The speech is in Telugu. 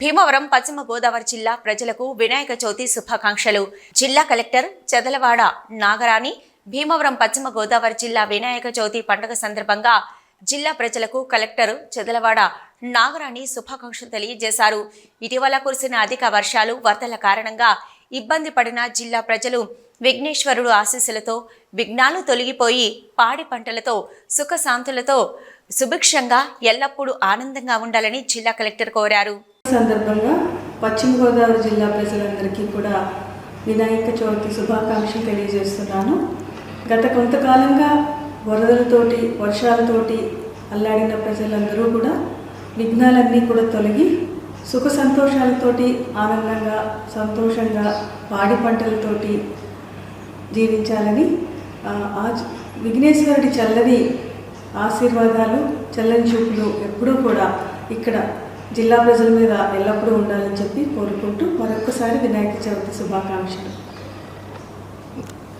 భీమవరం పశ్చిమ గోదావరి జిల్లా ప్రజలకు వినాయక చవితి శుభాకాంక్షలు. జిల్లా కలెక్టర్ చెదలవాడ నాగరాణి భీమవరం పశ్చిమ గోదావరి జిల్లా వినాయక చవితి పండుగ సందర్భంగా జిల్లా ప్రజలకు కలెక్టర్ చెదలవాడ నాగరాణి శుభాకాంక్షలు తెలియజేశారు. ఇటీవల కురిసిన అధిక వర్షాలు వరదల కారణంగా ఇబ్బంది పడిన జిల్లా ప్రజలు విఘ్నేశ్వరుడు ఆశీస్సులతో విఘ్నాలు తొలగిపోయి పాడి పంటలతో సుఖశాంతులతో సుభిక్షంగా ఎల్లప్పుడూ ఆనందంగా ఉండాలని జిల్లా కలెక్టర్ కోరారు. సందర్భంగా పశ్చిమ గోదావరి జిల్లా ప్రజలందరికీ కూడా వినాయక చవితి శుభాకాంక్షలు తెలియజేస్తున్నాను. గత కొంతకాలంగా వరదలతోటి వర్షాలతోటి అల్లాడిన ప్రజలందరూ కూడా విఘ్నాలన్నీ కూడా తొలగి సుఖ సంతోషాలతోటి ఆనందంగా సంతోషంగా పాడి పంటలతోటి జీవించాలని ఆ, విఘ్నేశ్వరుడి చల్లని ఆశీర్వాదాలు చల్లని చూపులు ఎప్పుడూ కూడా ఇక్కడ జిల్లా ప్రజల మీద ఎల్లప్పుడూ ఉండాలని చెప్పి కోరుకుంటూ మరొకసారి వినాయక చవితి శుభాకాంక్షలు.